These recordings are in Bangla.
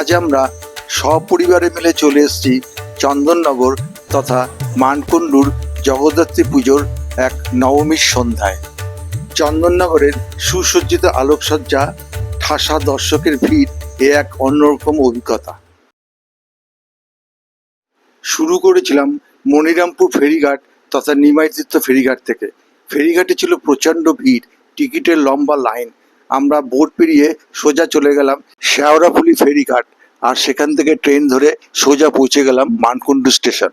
আজ আমরা সপরিবারে মিলে চলে এসেছি চন্দননগর তথা মানকুণ্ডুর জগদ্ধাত্রী পুজোর এক নবমীর সন্ধ্যায়। চন্দননগরের সুসজ্জিত আলোকসজ্জা, ঠাসা দর্শকের ভিড় এ এক অন্যরকম অভিজ্ঞতা। শুরু করেছিলাম মনিরামপুর ফেরিঘাট তথা নিমাইতীর্থ ফেরিঘাট থেকে। ফেরিঘাটে ছিল প্রচণ্ড ভিড়, টিকিটের লম্বা লাইন আমরা বোট পেরিয়ে সোজা চলে গেলাম শেওড়াফুলি ফেরিঘাট। আর সেখান থেকে ট্রেন ধরে সোজা পৌঁছে গেলাম মানকুণ্ডু স্টেশন।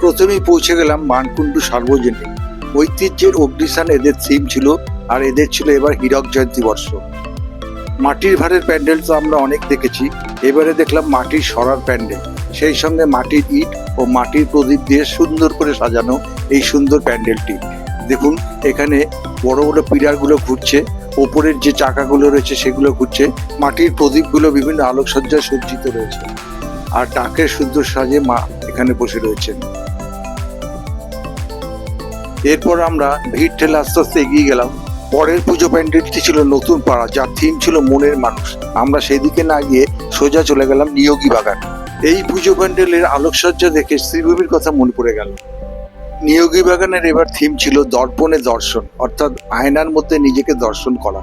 প্রথমেই পৌঁছে গেলাম মানকুণ্ডু সার্বজনীন। ঐতিহ্যের অগ্নিস্থান এদের থিম ছিল, আর এদের ছিল এবার হীরক জয়ন্তী বর্ষ। মাটির ভাড়ের প্যান্ডেল তো আমরা অনেক দেখেছি, এবারে দেখলাম মাটির সরার প্যান্ডেল। সেই সঙ্গে মাটির ইট ও মাটির প্রদীপ দিয়ে সুন্দর করে সাজানো এই সুন্দর প্যান্ডেলটি। দেখুন, এখানে বড় বড় পিলারগুলো ঘুরছে, ওপরের যে চাকাগুলো রয়েছে সেগুলো ঘুরছে, মাটির প্রদীপগুলো বিভিন্ন আলোকসজ্জায় সজ্জিত রয়েছে। আর ডাকের সুন্দর সাজে মা এখানে বসে রয়েছেন। এরপর আমরা ভিড় ঠেলে আস্তে আস্তে এগিয়ে গেলাম। পরের পুজো প্যান্ডেলটি ছিল নতুন পাড়া, যার থিম ছিল মনের মানুষ। আমরা সেদিকে না গিয়ে সোজা চলে গেলাম নিয়োগী বাগান। এই পুজো প্যান্ডেলের আলোকসজ্জা দেখে শ্রীভূমির কথা মনে পড়ে গেল। নিয়োগী বাগানের এবার থিম ছিল দর্পণে দর্শন, অর্থাৎ আয়নার মধ্যে নিজেকে দর্শন করা।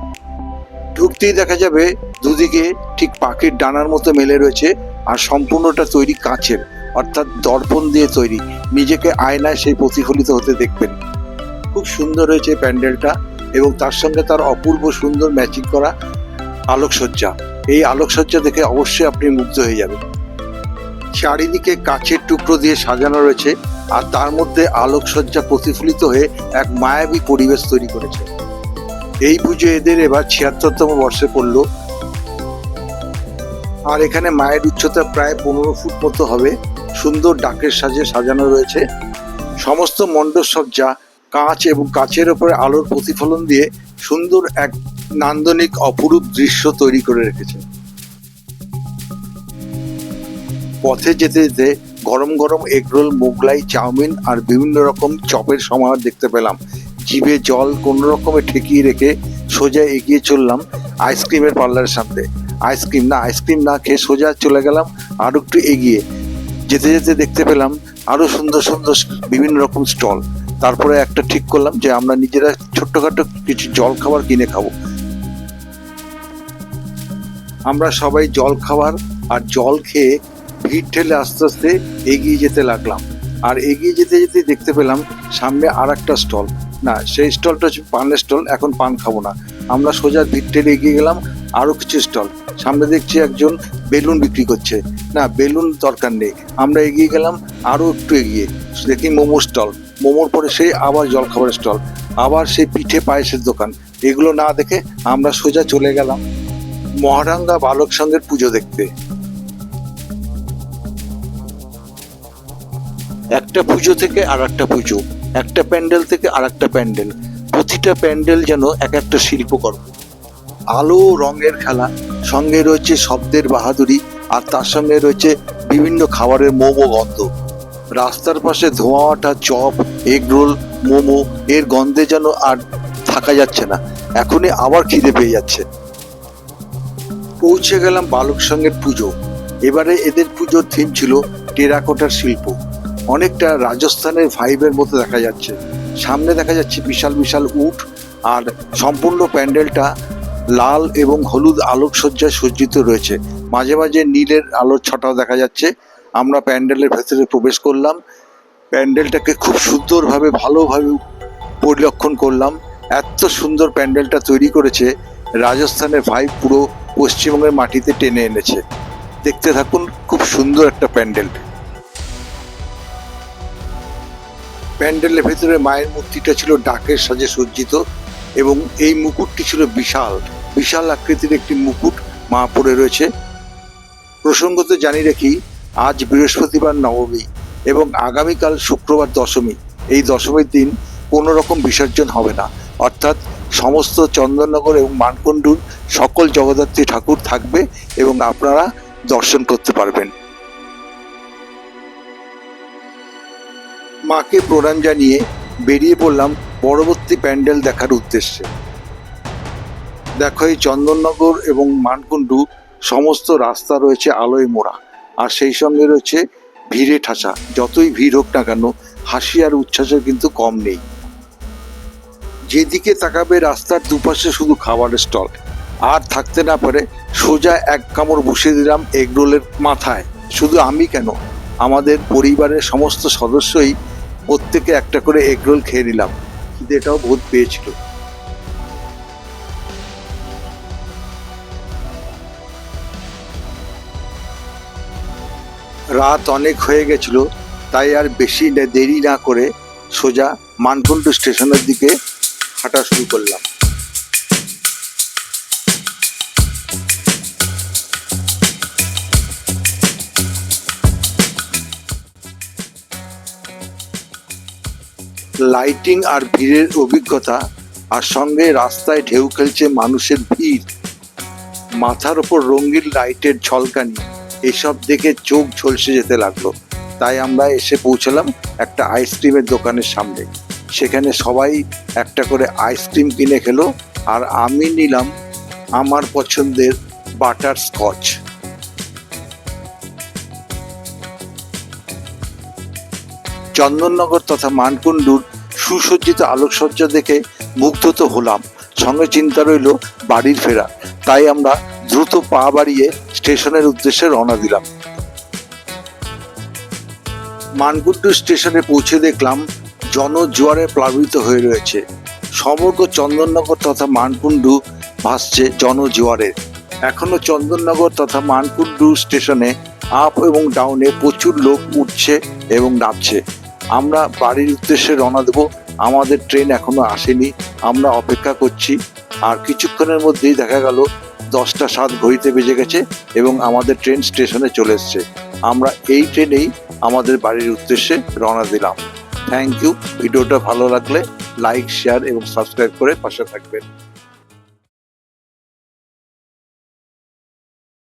ঢুকতেই দেখা যাবে দুদিকে ঠিক পাখির ডানার মতো মেলে রয়েছে আর সম্পূর্ণটা তৈরি কাঁচের, অর্থাৎ দর্পণ দিয়ে তৈরি। নিজেকে আয়নায় সেই প্রতিফলিত হতে দেখবেন। খুব সুন্দর হয়েছে প্যান্ডেলটা এবং তার সঙ্গে তার অপূর্ব সুন্দর ম্যাচিং করা আলোকসজ্জা। এই আলোকসজ্জা দেখে অবশ্যই আপনি মুগ্ধ হয়ে যাবেন। চারিদিকে কাচের টুকরো দিয়ে সাজানো রয়েছে আর তার মধ্যে আলোকসজ্জা প্রতিফলিত হয়ে এক মায়াবী পরিবেশ তৈরি করেছে। এই পুজো এদের এবার ছিয়াত্তরতম বর্ষে পড়ল। আর এখানে মায়ের উচ্চতা প্রায় পনেরো ফুট মতো হবে। সুন্দর ডাকের সাজে সাজানো রয়েছে। সমস্ত মণ্ডপ সজ্জা কাঁচ এবং কাঁচের ওপরে আলোর প্রতিফলন দিয়ে সুন্দর এক নান্দনিক অপরূপ দৃশ্য তৈরি করে রেখেছে। পথে যেতে যেতে গরম গরম এগরোল মোগলাই, চাউমিন আর বিভিন্ন রকম চপের সমাহার দেখতে পেলাম। জিভে জল কোনো রকমে ঠেকিয়ে রেখে সোজা এগিয়ে চললাম আইসক্রিমের পার্লারের সামনে। আইসক্রিম না আইসক্রিম না খেয়ে সোজা চলে গেলাম আরও একটু এগিয়ে। যেতে যেতে দেখতে পেলাম আরও সুন্দর সুন্দর বিভিন্ন রকম স্টল। তারপরে একটা ঠিক করলাম যে আমরা নিজেরা ছোট্টখাটো কিছু জল খাবার কিনে খাব। আমরা সবাই জল খাবার আর জল খেয়ে ভিড় ঠেলে আস্তে আস্তে এগিয়ে যেতে লাগলাম। আর এগিয়ে যেতে যেতে দেখতে পেলাম সামনে আর একটা স্টল। না, সেই স্টলটা হচ্ছে পানের স্টল, এখন পান খাব না। আমরা সোজা ভিড় ঠেলে এগিয়ে গেলাম আরও কিছু স্টল। সামনে দেখছি একজন বেলুন বিক্রি করছে। না, বেলুন দরকার নেই। আমরা এগিয়ে গেলাম আরও একটু এগিয়ে। দেখি মোমো স্টল। মোমোর পরে সেই আবার জলখাবারের স্টল, আবার সেই পিঠে পায়েসের দোকান। এগুলো না দেখে আমরা সোজা চলে গেলাম মহারাঙ্গা বালক সঙ্গের পুজো দেখতে। একটা পুজো থেকে আর একটা পুজো, একটা প্যান্ডেল থেকে আর একটা প্যান্ডেল, প্রতিটা প্যান্ডেল যেন এক একটা শিল্পকর্ম। আলো, রঙের খেলা, সঙ্গে রয়েছে শব্দের বাহাদুরি, আর তার সঙ্গে রয়েছে বিভিন্ন খাবারের মোমো গন্ধ। রাস্তার পাশে ধোঁয়া ওঠা চপ, এগ রোল, মোমো, এর গন্ধে যেন আর থাকা যাচ্ছে না। এখনই আবার খিদে পেয়ে যাচ্ছে। পৌঁছে গেলাম বালক সঙ্গের পুজো। এবারে এদের পুজোর থিম ছিল টেরাকোটার শিল্প। অনেকটা রাজস্থানের ভাইবের মতো দেখা যাচ্ছে। সামনে দেখা যাচ্ছে বিশাল বিশাল উট আর সম্পূর্ণ প্যান্ডেলটা লাল এবং হলুদ আলোকসজ্জায় সজ্জিত রয়েছে। মাঝে মাঝে নীলের আলোর ছটাও দেখা যাচ্ছে। আমরা প্যান্ডেলের ভেতরে প্রবেশ করলাম। প্যান্ডেলটাকে খুব সুন্দরভাবে, ভালোভাবে পরিলক্ষণ করলাম। এত সুন্দর প্যান্ডেলটা তৈরি করেছে, রাজস্থানের ভাইব পুরো পশ্চিমবঙ্গের মাটিতে টেনে এনেছে। দেখতে থাকুন, খুব সুন্দর একটা প্যান্ডেল। প্যান্ডেলের ভেতরে মায়ের মূর্তিটা ছিল ডাকের সাজে সজ্জিত এবং এই মুকুটটি ছিল বিশাল বিশাল আকৃতির একটি মুকুট মা পড়ে রয়েছে। প্রসঙ্গত জানি রাখি, আজ বৃহস্পতিবার নবমী এবং আগামীকাল শুক্রবার দশমী। এই দশমীর দিন কোনো রকম বিসর্জন হবে না। অর্থাৎ সমস্ত চন্দননগর এবং মানকুণ্ডুর সকল জগদ্ধাত্রী ঠাকুর থাকবে এবং আপনারা দর্শন করতে পারবেন। মাকে প্রণাম জানিয়ে বেরিয়ে পড়লাম পরবর্তী প্যান্ডেল দেখার উদ্দেশ্যে। দেখো এই চন্দননগর এবং মানকুণ্ডু সমস্ত রাস্তা রয়েছে আলোয় মোড়া, আর সেই সঙ্গে রয়েছে ভিড়ে ঠাসা। যতই ভিড় হোক না কেন, হাসি আর উচ্ছ্বাসের কিন্তু কম নেই। যেদিকে তাকাবে রাস্তার দুপাশে শুধু খাবারের স্টল, আর থাকতে না পারে সোজা এক কামড় বসিয়ে দিলাম এগরোলের মাথায়। শুধু আমি কেন? আমাদের পরিবারের সমস্ত সদস্যই প্রত্যেকে একটা করে এগরোল খেয়ে নিলাম। খিদেটাও বহুত পেয়েছিল। রাত অনেক হয়ে গেছিল, তাই আর বেশি দেরি না করে সোজা মানকুণ্ড স্টেশনের দিকে হাঁটা শুরু করলাম। লাইটিং আর ভিড়ের অভিজ্ঞতা আর সঙ্গে রাস্তায় ঢেউ খেলছে মানুষের ভিড়। মাথার ওপর রঙিন লাইটের ঝলকানি, এসব দেখে চোখ ঝলসে যেতে লাগল। তাই আমরা এসে পৌঁছলাম একটা আইসক্রিমের দোকানের সামনে। সেখানে সবাই একটা করে আইসক্রিম কিনে খেলো আর আমি নিলাম আমার পছন্দের বাটার স্কচ চন্দননগর তথা মানকুণ্ডুর সুসজ্জিত আলোকসজ্জা দেখে মুগ্ধ তো হলাম। সঙ্গে চিন্তা রইল বাড়ির ফেরা। তাই আমরা দ্রুত পা বাড়িয়ে স্টেশনের উদ্দেশ্যে রওনা দিলাম। মানকুণ্ডু স্টেশনে পৌঁছে দেখলাম জনজোয়ারে প্লাবিত হয়ে রয়েছে। সমগ্র চন্দননগর তথা মানকুণ্ডু ভাসছে জনজোয়ারে। এখনও চন্দননগর তথা মানকুণ্ডু স্টেশনে আপ এবং ডাউনে প্রচুর লোক উঠছে এবং নামছে। আমরা বাড়ির উদ্দেশ্যে রওনা দেব। আমাদের ট্রেন এখনও আসেনি। আমরা অপেক্ষা করছি। আর কিছুক্ষণের মধ্যেই দেখা গেল, দশটা সাত ঘড়িতে বেজে গেছে এবং আমাদের ট্রেন স্টেশনে চলে এসছে। আমরা এই ট্রেনেই আমাদের বাড়ির উদ্দেশ্যে রওনা দিলাম। থ্যাংক ইউ ভিডিওটা ভালো লাগলে লাইক শেয়ার এবং সাবস্ক্রাইব করে পাশে থাকবেন।